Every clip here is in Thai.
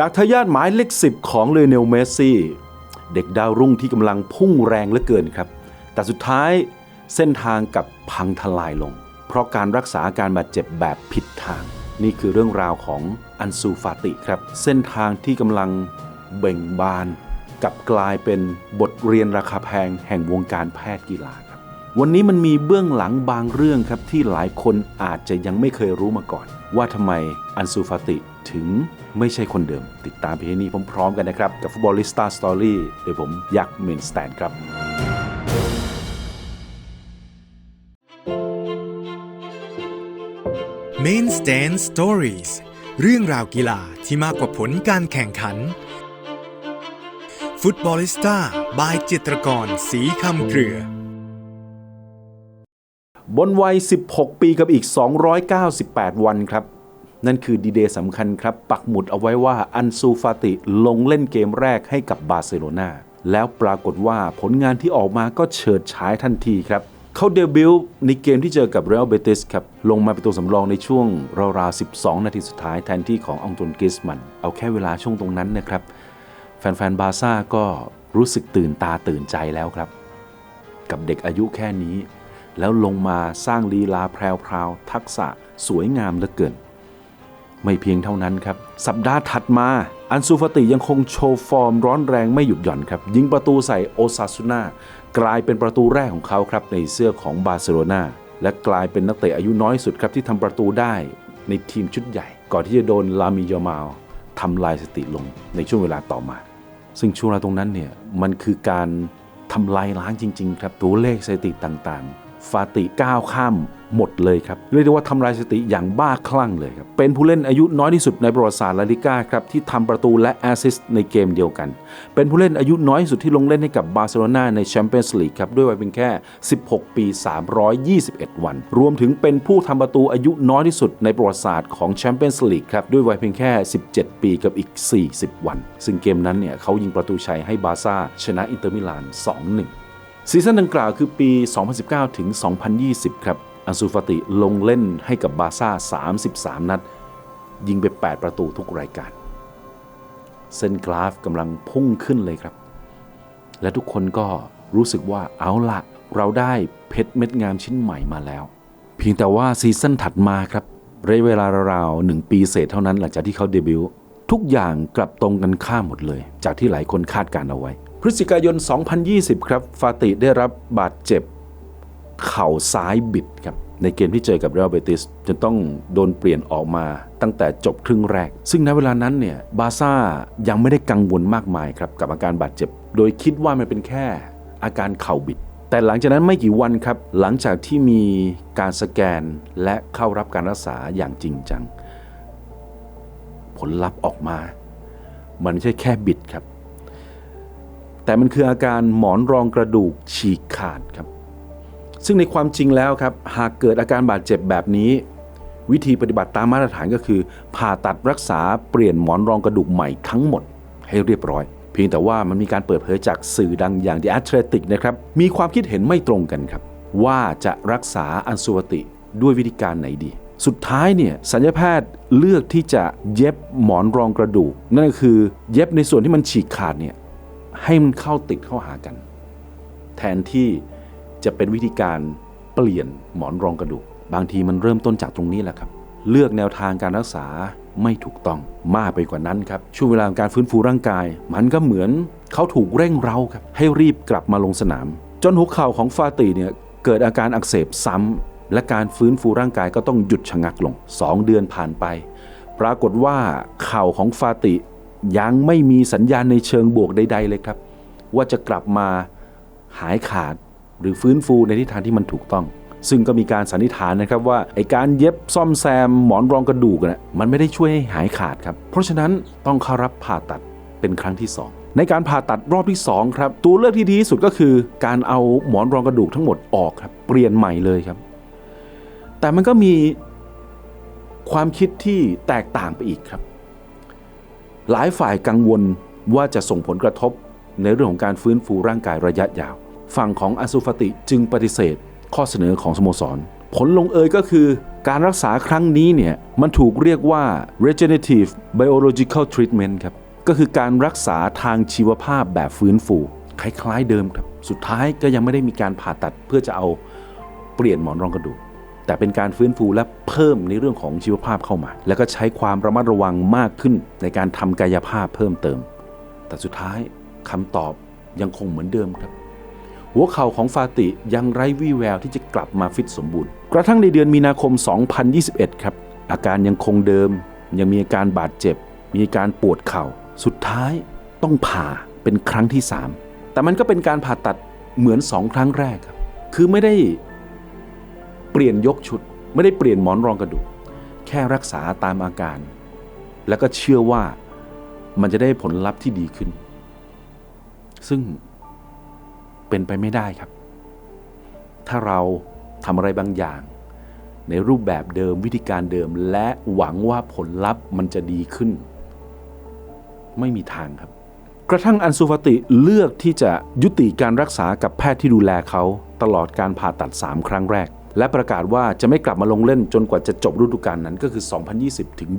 จากทายาทหมายเลขสิบของเลเนลเมสซี่ เด็กดาวรุ่งที่กำลังพุ่งแรงเหลือเกินครับ แต่สุดท้ายเส้นทางกับพังทลายลง เพราะการรักษาการบาดเจ็บแบบผิดทาง นี่คือเรื่องราวของอันซูฟาติครับ เส้นทางที่กำลังเบ่งบานกับกลายเป็นบทเรียนราคาแพงแห่งวงการแพทย์กีฬาครับ วันนี้มันมีเบื้องหลังบางเรื่องครับที่หลายคนอาจจะยังไม่เคยรู้มาก่อน ว่าทำไมอันซูฟาติถึงไม่ใช่คนเดิม ติดตามเพลงนี้พร้อมๆกันนะครับ กับฟุตบอลลิสตาสตอรี่โดยผมยักษ์เมนสแตนครับ Main Stand Stories เรื่องราวกีฬาที่มากกว่าผลการแข่งขัน ฟุตบอลิสต้าบายจิตรกรสีคำเครือ บนวัย 16 ปีกับอีก 298 วันครับ นั่นคือดีเดย์สำคัญครับ ปักหมุดเอาไว้ว่าอันซูฟาติลงเล่นเกมแรกให้กับบาร์เซโลนาแล้วปรากฏว่าผลงานที่ออกมาก็เฉิดฉายทันทีครับเขาเดบิวต์ในเกมที่เจอกับเรอัลเบติสครับ ลงมาเป็นตัวสำรองในช่วงราวๆ 12 นาทีสุดท้ายแทนที่ขององตวนกิสมัน เอาแค่เวลาช่วงตรงนั้นนะครับ แฟนๆ บาร์ซ่าก็รู้สึกตื่นตาตื่นใจแล้วครับ กับเด็กอายุแค่นี้ แล้วลงมาสร้างลีลาแพรวๆทักษะสวยงามเหลือเกิน ไม่เพียงเท่านั้นครับ สัปดาห์ถัดมา อันซูฟติยังคงโชว์ฟอร์มร้อนแรงไม่หยุดหย่อนครับ ยิงประตูใส่โอซาซุน่ากลายเป็นประตูแรกของเขาครับในเสื้อของบาร์เซโลนาและกลายเป็นนักเตะอายุน้อยสุดครับที่ทำประตูได้ในทีมชุดใหญ่ ก่อนที่จะโดนลามิยามาลทำลายสติลงในช่วงเวลาต่อมา ซึ่งช่วงเวลาตรงนั้นเนี่ยมันคือการทำลายล้างจริง ๆ ครับตัวเลขสถิติต่างๆ ฟาติก้าวข้ามหมดเลยครับ เรียกได้ว่าทำลายสติอย่างบ้าคลั่งเลยครับ เป็นผู้เล่นอายุน้อยที่สุดในประวัติศาสตร์ลาลิก้าครับ ที่ทำประตูและแอสซิสต์ในเกมเดียวกัน เป็นผู้เล่นอายุน้อยที่สุดที่ลงเล่นให้กับบาร์เซโลนาในแชมเปี้ยนส์ลีกครับ ด้วยวัยเพียงแค่ 16 ปี 321 วัน รวมถึงเป็นผู้ทำประตูอายุน้อยที่สุดในประวัติศาสตร์ของแชมเปี้ยนส์ลีกครับด้วยวัยเพียงแค่ 17 ปีกับอีก 40 วัน ซึ่งเกมนั้นเนี่ยเขายิงประตูชัยให้บาร์ซ่าชนะอินเตอร์มิลาน 2-1 ซีซั่นดังกล่าวคือปี 2019 ถึง 2020 ครับอันซูฟาติลงเล่นให้กับบาร์ซ่า 33 นัด ยิงไป 8 ประตูทุกรายการ เส้นกราฟกำลังพุ่งขึ้นเลยครับ และทุกคนก็รู้สึกว่าเอาละเราได้เพชรเม็ดงามชิ้นใหม่มาแล้ว เพียงแต่ว่าซีซั่นถัดมาครับระยะเวลาราวๆหนึ่งปีเศษเท่านั้นหลังจากที่เขาเดบิวต์ทุกอย่างกลับตรงกันข้ามหมดเลย จากที่หลายคนคาดการเอาไว้ พฤศจิกายน 2020 ครับ ฟาติได้รับบาดเจ็บ เข่าซ้ายบิดครับ ในเกมที่เจอกับเรอัลเบติสจนต้องโดนเปลี่ยนออกมาตั้งแต่จบครึ่งแรก ซึ่งในเวลานั้นเนี่ยบาซ่ายังไม่ได้กังวลมากมายครับกับอาการบาดเจ็บ โดยคิดว่ามันเป็นแค่อาการเข่าบิด แต่หลังจากนั้นไม่กี่วันครับ หลังจากที่มีการสแกนและเข้ารับการรักษาอย่างจริงจัง ผลลัพธ์ออกมา มันไม่ใช่แค่บิดครับ แต่มันคืออาการหมอนรองกระดูกฉีกขาดครับ ซึ่งในความจริงแล้วครับ หากเกิดอาการบาดเจ็บแบบนี้ วิธีปฏิบัติตามมาตรฐานก็คือ ผ่าตัดรักษาเปลี่ยนหมอนรองกระดูกใหม่ทั้งหมดให้เรียบร้อย เพียงแต่ว่ามันมีการเปิดเผยจากสื่อดังอย่าง The Athletic นะครับมีความคิดเห็นไม่ตรงกันครับ ว่าจะรักษาอันซูวติด้วยวิธีการไหนดีสุดท้ายเนี่ยสัญญาแพทย์เลือกที่จะเย็บหมอนรองกระดูก นั่นก็คือเย็บในส่วนที่มันฉีกขาดเนี่ย ให้มันเข้าติดเข้าหากัน แทนที่จะเป็นวิธีการเปลี่ยนหมอนรองกระดูก บางทีมันเริ่มต้นจากตรงนี้แหละครับ เลือกแนวทางการรักษาไม่ถูกต้องมากไปกว่านั้นครับ ช่วงเวลาการฟื้นฟูร่างกาย มันก็เหมือนเขาถูกเร่งเร้าครับ ให้รีบกลับมาลงสนาม จนหัวเข่าของฟาติเนี่ยเกิดอาการอักเสบซ้ำและการฟื้นฟูร่างกายก็ต้องหยุดชะงักลง 2 เดือนผ่านไป ปรากฏว่าเข่าของฟาติ ยังไม่มีสัญญาณในเชิงบวกใด ๆ เลยครับ ว่าจะกลับมาหายขาดหรือฟื้นฟูในทิศทางที่มันถูกต้อง ซึ่งก็มีการสันนิษฐานนะครับว่าไอการเย็บซ่อมแซมหมอนรองกระดูกนะมันไม่ได้ช่วยให้หายขาดครับ เพราะฉะนั้นต้องเข้ารับผ่าตัดเป็นครั้งที่ 2 ในการผ่าตัดรอบที่2ครับตัวเลือกที่ดีที่สุดก็คือ การเอาหมอนรองกระดูกทั้งหมดออกครับเปลี่ยนใหม่เลยครับ แต่มันก็มีความคิดที่แตกต่างไปอีกครับ หลายฝ่ายกังวลว่าจะส่งผลกระทบ ในเรื่องของการฟื้นฟูร่างกายระยะยาว ฝั่งของอาซูฟติจึงปฏิเสธ ข้อเสนอของสโมสรผผลลงเอยก็คือการรักษาครั้งนี้เนี่ยมันถูกเรียกว่า regenerative biological treatment ครับก็คือการรักษาทางชีวภาพแบบฟื้นฟู คล้ายๆเดิมครับ สุดท้ายก็ยังไม่ได้มีการผ่าตัดเพื่อจะเอาเปลี่ยนหมอนรองกระดูก แต่เป็นการฟื้นฟูและเพิ่มในเรื่องของชีวภาพเข้ามา แล้วก็ใช้ความระมัดระวังมากขึ้นในการทำกายภาพเพิ่มเติม แต่สุดท้ายคำตอบยังคงเหมือนเดิมครับ หัวเข่าของฟาติยังไร้วี่แววที่จะกลับมาฟิตสมบูรณ์ กระทั่งในเดือนมีนาคม 2021 ครับ อาการยังคงเดิม ยังมีอาการบาดเจ็บ มีการปวดเข่า สุดท้ายต้องผ่าเป็นครั้งที่ 3 แต่มันก็เป็นการผ่าตัดเหมือน 2 ครั้งแรกครับ คือไม่ได้ ลี่ยนยกชุด ไม่ได้เปลี่ยนหมอนรองกระดูก แค่รักษาตามอาการ แล้วก็เชื่อว่ามันจะได้ผลลัพธ์ที่ดีขึ้น ซึ่งเป็นไปไม่ได้ครับ ถ้าเราทำอะไรบางอย่าง ในรูปแบบเดิมวิธีการเดิม และหวังว่าผลลัพธ์มันจะดีขึ้น ไม่มีทางครับ กระทั่งอันซูฟติเลือกที่จะยุติการรักษากับแพทย์ที่ดูแลเขาตลอดการผ่าตัด 3 ครั้งแรก และประกาศว่าจะไม่กลับมาลงเล่นจนกว่าจะจบฤดูกาลนั้นก็คือ 2020 ถึง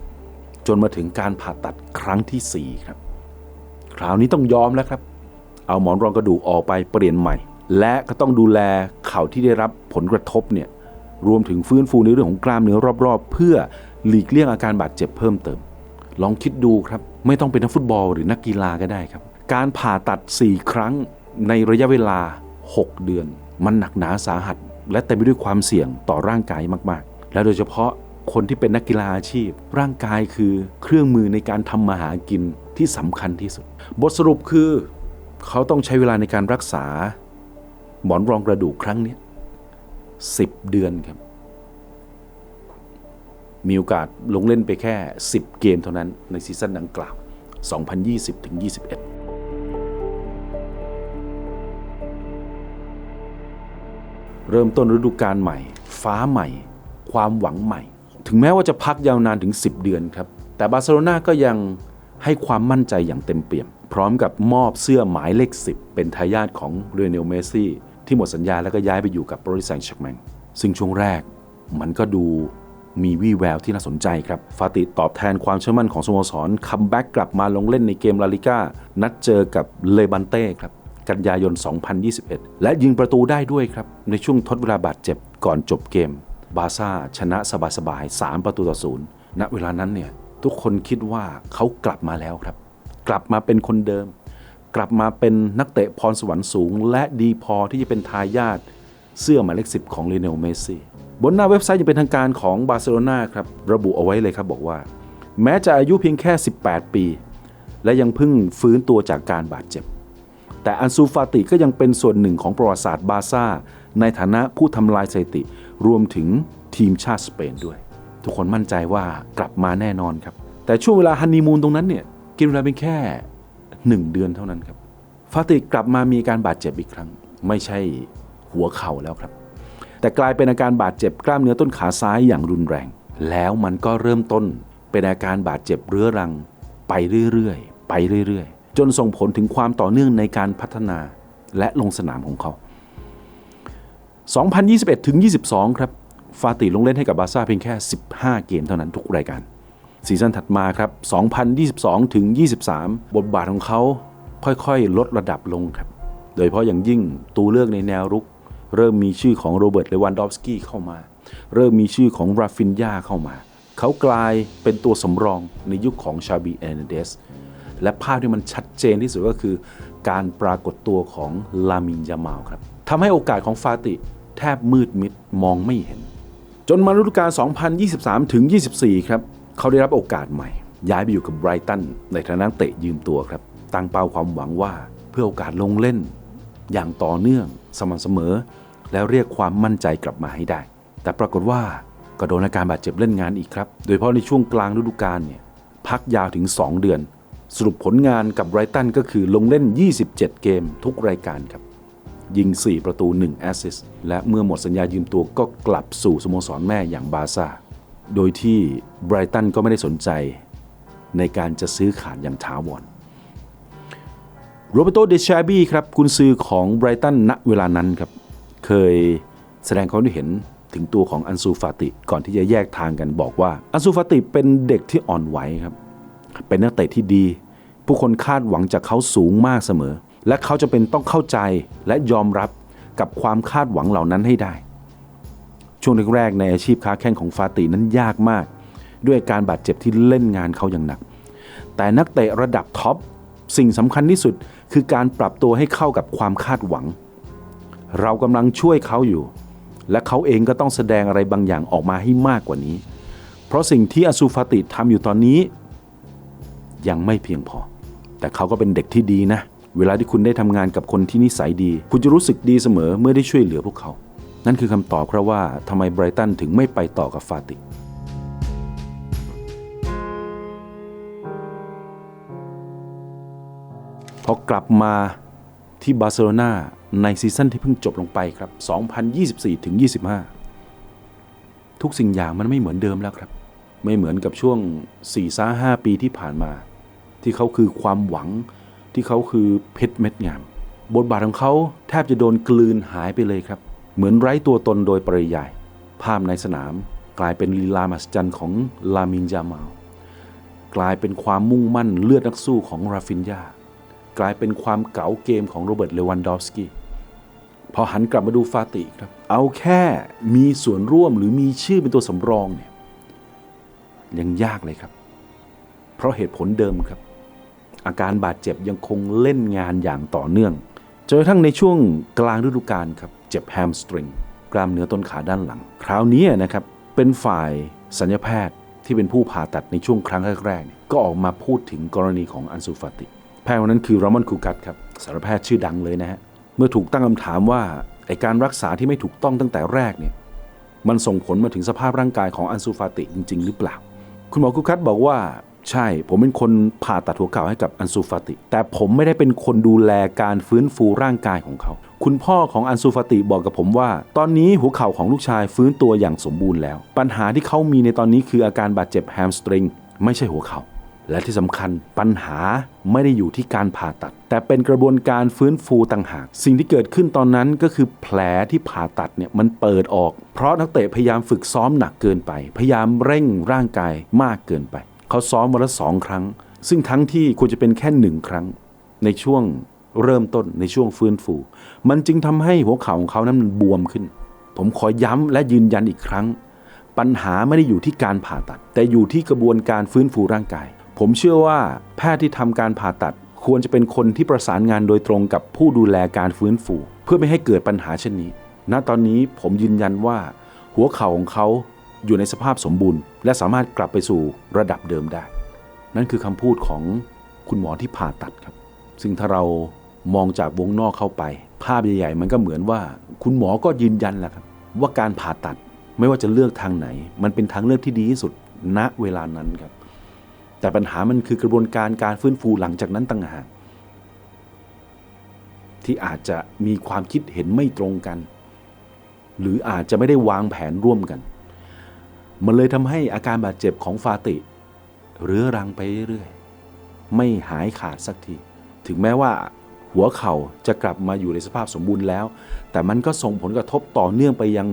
21 จนมาถึงการผ่าตัดครั้งทีสี่ 4 ครับ คราวนี้ต้องยอมแล้วครับ เอาหมอนรองกระดูกออกไปเปลี่ยนใหม่ และก็ต้องดูแลเข่าที่ได้รับผลกระทบเนี่ยรวมถึงฟื้นฟูในเรื่องของกล้ามเนื้อรอบๆ เพื่อหลีกเลี่ยงอาการบาดเจ็บเพิ่มเติม ลองคิดดูครับ ไม่ต้องเป็นนักฟุตบอลหรือนักกีฬาก็ได้ครับ การผ่าตัด 4 ครั้งในระยะเวลา 6 เดือน มันหนักหนาสาหัส และเต็มไปด้วยความเสี่ยงต่อร่างกายมากๆ และโดยเฉพาะคนที่เป็นนักกีฬาอาชีพ ร่างกายคือเครื่องมือในการทำมาหากินที่สำคัญที่สุด บทสรุปคือ เขาต้องใช้เวลาในการรักษา หมอนรองกระดูกครั้งนี้สิบเดือนครับ มีโอกาสลงเล่นไปแค่ 10 เกมเท่านั้นในซีซั่นดังกล่าว 2020-21 เริ่มต้นฤดูกาลใหม่ ฟ้าใหม่ ความหวังใหม่ ถึงแม้ว่าจะพักยาวนานถึง 10 เดือนครับ แต่บาร์เซโลนาก็ยังให้ความมั่นใจอย่างเต็มเปี่ยม พร้อมกับมอบเสื้อหมายเลข 10 เป็นทายาทของเรเนลเมซี่ ที่หมดสัญญาแล้วก็ย้ายไปอยู่กับปริสังเชกแมงซึ่งช่วงแรกมันก็ดูมีวี่แววที่น่าสนใจครับ ฟาติตอบแทนความเชื่อมั่นของสโมสรคัมแบ็กกลับมาลงเล่นในเกมลาลิก้านัดเจอกับเลบันเต้ครับ กันยายน 2021 และยิงประตูได้ด้วยครับ ในช่วงทดเวลาบาดเจ็บก่อนจบเกม บาซ่าชนะสบายๆ 3 ประตูต่อศูนย์ณเวลานั้นเนี่ยทุกคนคิดว่าเขากลับมาแล้วครับ กลับมาเป็นคนเดิม กลับมาเป็นนักเตะพรสวรรค์สูง และดีพอที่จะเป็นทายาทเสื้อหมายเลขสิบของลีเนลเมสซี่บนหน้าเว็บไซต์ยังเป็นทางการของบาร์เซโลนาครับระบุเอาไว้เลยครับบอกว่า แม้จะอายุเพียงแค่ 18 ปี และยังเพิ่งฟื้นตัวจากการบาดเจ็บ แต่อันซูฟาติก็ยังเป็นส่วนหนึ่งของประวัติศาสตร์บาซ่า ในฐานะผู้ทำลายสถิติ รวมถึงทีมชาติสเปนด้วย ทุกคนมั่นใจว่ากลับมาแน่นอนครับ แต่ช่วงเวลาฮันนีมูนตรงนั้นเนี่ยกินเวลาเป็นแค่ 1 เดือนเท่านั้นครับ ฟาติกลับมามีการบาดเจ็บอีกครั้ง ไม่ใช่หัวเข่าแล้วครับ แต่กลายเป็นอาการบาดเจ็บกล้ามเนื้อต้นขาซ้ายอย่างรุนแรง แล้วมันก็เริ่มต้นเป็นอาการบาดเจ็บเรื้อรัง ไปเรื่อยๆ ไปเรื่อยๆ จนส่งผลถึงความต่อเนื่องในการพัฒนาและลงสนามของเขา 2021 ถึง 22 ครับ ฟาติลงเล่นให้กับบาร์ซ่าเพียงแค่ 15 เกมเท่านั้นทุกรายการ ซีซั่นถัดมาครับ 2022 ถึง 23 บทบาทของเขาค่อยๆ ลดระดับลงครับ โดยเฉพาะอย่างยิ่งตัวเลือกในแนวรุก เริ่มมีชื่อของโรเบิร์ตเลวันดอฟสกี้เข้ามา เริ่มมีชื่อของราฟินยาเข้ามา เขากลายเป็นตัวสำรองในยุคของชาบีเอเนเดส และภาพที่มันชัดเจนที่สุดก็คือ การปรากฏตัวของลามินยามาลครับทำให้โอกาสของฟาติแทบมืดมิดมองไม่เห็น จนมาฤดูกาล 2023 ถึง 24 ครับ เขาได้รับโอกาสใหม่ ย้ายไปอยู่กับไบรตันในฐานะเตะยืมตัวครับตั้งเป้าความหวังว่าเพื่อโอกาสลงเล่น อย่างต่อเนื่องสม่ำเสมอ แล้วเรียกความมั่นใจกลับมาให้ได้ แต่ปรากฏว่าก็โดนอาการบาดเจ็บเล่นงานอีกครับ โดยเฉพาะในช่วงกลางฤดูกาลเนี่ยพักยาวถึง 2 เดือน สรุปผลงานกับไรตันก็คือลงเล่น 27 เกมทุกรายการครับ ยิง 4 ประตู 1 แอสซิสและเมื่อหมดสัญญายืมตัวก็กลับสู่สโมสรแม่อย่างบาร์ซ่า โดยที่ไบรตันก็ไม่ได้สนใจในการจะซื้อขาดอย่างถาวรโรเบโตเดชาบี้ครับกุนซือของไบรตันณเวลานั้นครับ เคยแสดงความคิดเห็นถึงตัวของอันซูฟาติ ก่อนที่จะแยกทางกันบอกว่า อันซูฟาติเป็นเด็กที่อ่อนไหวครับ เป็นนักเตะที่ดี ผู้คนคาดหวังจากเขาสูงมากเสมอ และเขาจะเป็นต้องเข้าใจและยอมรับกับความคาดหวังเหล่านั้นให้ได้ ช่วงแรกๆในอาชีพค้าแข่งของฟาตินั้นยากมาก ด้วยการบาดเจ็บที่เล่นงานเขาอย่างหนัก แต่นักเตะระดับท็อปสิ่งสำคัญที่สุดคือการปรับตัวให้เข้ากับความคาดหวัง เรากำลังช่วยเขาอยู่ และเขาเองก็ต้องแสดงอะไรบางอย่างออกมาให้มากกว่านี้ เพราะสิ่งที่อซูฟาติทำอยู่ตอนนี้ ยังไม่เพียงพอ แต่เขาก็เป็นเด็กที่ดีนะ เวลาที่คุณได้ทำงานกับคนที่นิสัยดี คุณจะรู้สึกดีเสมอเมื่อได้ช่วยเหลือพวกเขา นั่นคือคำตอบครับว่าทำไมไบรตันถึงไม่ไปต่อกับฟาติพอกลับมาที่บาร์เซโลนาในซีซั่นที่เพิ่งจบลงไปครับ 2024ถึง25 ทุกสิ่งอย่างมันไม่เหมือนเดิมแล้วครับ ไม่เหมือนกับช่วง4ซ่า5ปีที่ผ่านมา ที่เขาคือความหวังที่เขาคือเพชรเม็ดงาม บทบาทของเขาแทบจะโดนกลืนหายไปเลยครับ เหมือนไร้ตัวตนโดยปริยาย ภาพในสนามกลายเป็นลีลามัศจรรย์ของลามินจามาลกลายเป็นความมุ่งมั่นเลือดนักสู้ของราฟินยากลายเป็นความเก๋าเกมของโรเบิร์ตเลวันดอฟสกี้พอหันกลับมาดูฟาติครับ เอาแค่มีส่วนร่วมหรือมีชื่อเป็นตัวสำรองเนี่ยยังยากเลยครับ เพราะเหตุผลเดิมครับ อาการบาดเจ็บยังคงเล่นงานอย่างต่อเนื่องจนกระทั่งในช่วงกลางฤดูกาลครับเจ็บแฮมสตริงกล้ามเนื้อต้นขาด้านหลัง คราวนี้นะครับเป็นฝ่ายสัญญาแพทย์ที่เป็นผู้ผ่าตัดในช่วงครั้งแรกๆเนี่ยก็ออกมาพูดถึงกรณีของอันซูฟาติ แพทย์คนนั้นคือรามอนคูกัตครับสารแพทย์ชื่อดังเลยนะฮะเมื่อถูกตั้งคำถามว่าไอการรักษาที่ไม่ถูกต้องตั้งแต่แรกเนี่ยมันส่งผลมาถึงสภาพร่างกายของอันซูฟาติจริง ๆ หรือเปล่า คุณหมอคูกัตบอกว่า ใช่ ผมเป็นคนผ่าตัดหัวเข่าให้กับอันซูฟาติ แต่ผมไม่ได้เป็นคนดูแลการฟื้นฟูร่างกายของเขา คุณพ่อของอันซูฟาติบอกกับผมว่า ตอนนี้หัวเข่าของลูกชายฟื้นตัวอย่างสมบูรณ์แล้ว ปัญหาที่เขามีในตอนนี้คืออาการบาดเจ็บแฮมสตริงไม่ใช่หัวเข่าและที่สำคัญปัญหาไม่ได้อยู่ที่การผ่าตัด แต่เป็นกระบวนการฟื้นฟูต่างหาก สิ่งที่เกิดขึ้นตอนนั้นก็คือแผลที่ผ่าตัดเนี่ยมันเปิดออก เพราะนักเตะพยายามฝึกซ้อมหนักเกินไป พยายามเร่งร่างกายมากเกินไป เขาซ้อมวันละสองครั้ง ซึ่งทั้งที่ควรจะเป็นแค่หนึ่งครั้งในช่วงเริ่มต้นในช่วงฟื้นฟู มันจึงทำให้หัวเข่าของเขานั้นมันบวมขึ้น ผมขอย้ำและยืนยันอีกครั้ง ปัญหาไม่ได้อยู่ที่การผ่าตัด แต่อยู่ที่กระบวนการฟื้นฟูร่างกาย ผมเชื่อว่าแพทย์ที่ทำการผ่าตัด ควรจะเป็นคนที่ประสานงานโดยตรงกับผู้ดูแลการฟื้นฟู เพื่อไม่ให้เกิดปัญหาเช่นนี้ ณตอนนี้ผมยืนยันว่า หัวเข่าของเขา อยู่ในสภาพสมบูรณ์ และสามารถกลับไปสู่ระดับเดิมได้ นั่นคือคำพูดของคุณหมอที่ผ่าตัดครับ ซึ่งถ้าเรามองจากวงนอกเข้าไป ภาพใหญ่ๆ มันก็เหมือนว่า คุณหมอก็ยืนยันแหละครับ ว่าการผ่าตัดไม่ว่าจะเลือกทางไหน มันเป็นทางเลือกที่ดีที่สุดณเวลานั้นครับ แต่ปัญหามันคือกระบวนการการฟื้นฟูหลังจากนั้นต่างหากที่อาจจะมีความคิดเห็นไม่ตรงกัน หรืออาจจะไม่ได้วางแผนร่วมกัน มันเลยทำให้อาการบาดเจ็บของฟาติเรื้อรังไปเรื่อยๆไม่หายขาดสักที ถึงแม้ว่าหัวเข่าจะกลับมาอยู่ในสภาพสมบูรณ์แล้ว แต่มันก็ส่งผลกระทบต่อเนื่องไปยัง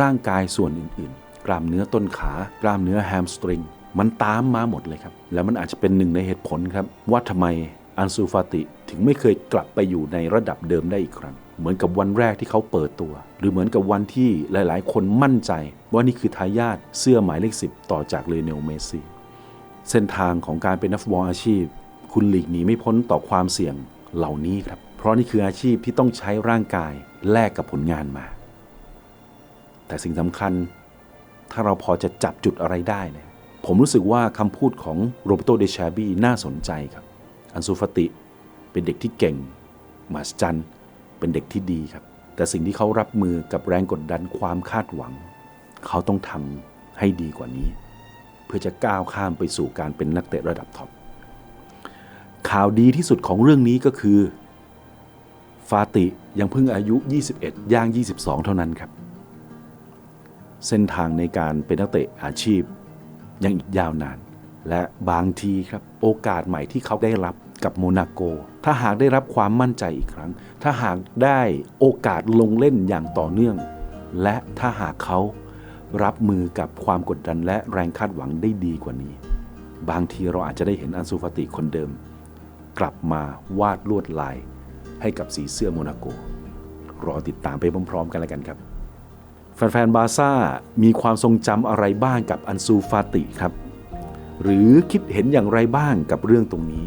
ร่างกายส่วนอื่นๆ กล้ามเนื้อต้นขา กล้ามเนื้อแฮมสตริง มันตามมาหมดเลยครับ แล้วมันอาจจะเป็นหนึ่งในเหตุผลครับ ว่าทำไมอันซูฟาติถึงไม่เคยกลับไปอยู่ในระดับเดิมได้อีกครั้ง เหมือนกับวันแรกที่เขาเปิดตัว หรือเหมือนกับวันที่หลายๆ คนมั่นใจ ว่านี่คือทายาทเสื้อหมายเลขสิบต่อจากเลเนลเมซี่ เส้นทางของการเป็นนักฟุตบอลอาชีพ คุณหลีกหนีไม่พ้นต่อความเสี่ยงเหล่านี้ครับ เพราะนี่คืออาชีพที่ต้องใช้ร่างกายแลกกับผลงานมา แต่สิ่งสำคัญ ถ้าเราพอจะจับจุดอะไรได้เนี่ยผมรู้สึกว่าคำพูดของโรเบโตเดชาบีน่าสนใจครับ อันซูฟติเป็นเด็กที่เก่งมาสจัน เป็นเด็กที่ดีครับ แต่สิ่งที่เขารับมือกับแรงกดดันความคาดหวัง เขาต้องทำให้ดีกว่านี้ เพื่อจะก้าวข้ามไปสู่การเป็นนักเตะระดับท็อปข่าวดีที่สุดของเรื่องนี้ก็คือ ฟาติยังเพิ่งอายุ 21 ย่าง 22 เท่านั้นครับ เส้นทางในการเป็นนักเตะอาชีพยังอีกยาวนาน และบางทีครับโอกาสใหม่ที่เขาได้รับ กับโมนาโก ถ้าหากได้รับความมั่นใจอีกครั้ง ถ้าหากได้โอกาสลงเล่นอย่างต่อเนื่อง และถ้าหากเขารับมือกับความกดดันและแรงคาดหวังได้ดีกว่านี้ บางทีเราอาจจะได้เห็นอันซูฟาติคนเดิม กลับมาวาดลวดลาย ให้กับสีเสื้อโมนาโก รอติดตามไปพร้อมๆ กันแล้วกันครับ แฟนๆบาซ่ามีความทรงจำอะไรบ้างกับอันซูฟาติครับ หรือคิดเห็นอย่างไรบ้างกับเรื่องตรงนี้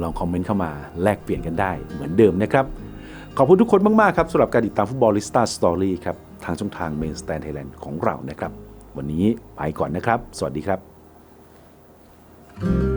ลองคอมเมนต์เข้ามาแลกเปลี่ยนกันได้เหมือนเดิมนะครับ ขอบคุณทุกคนมาก ๆ ครับสำหรับการติดตามฟุตบอลลิสต้าสตอรี่ครับ ทางช่องทางเมนสแตนไทยแลนด์ของเรานะครับ วันนี้ไปก่อนนะครับ สวัสดีครับ thank you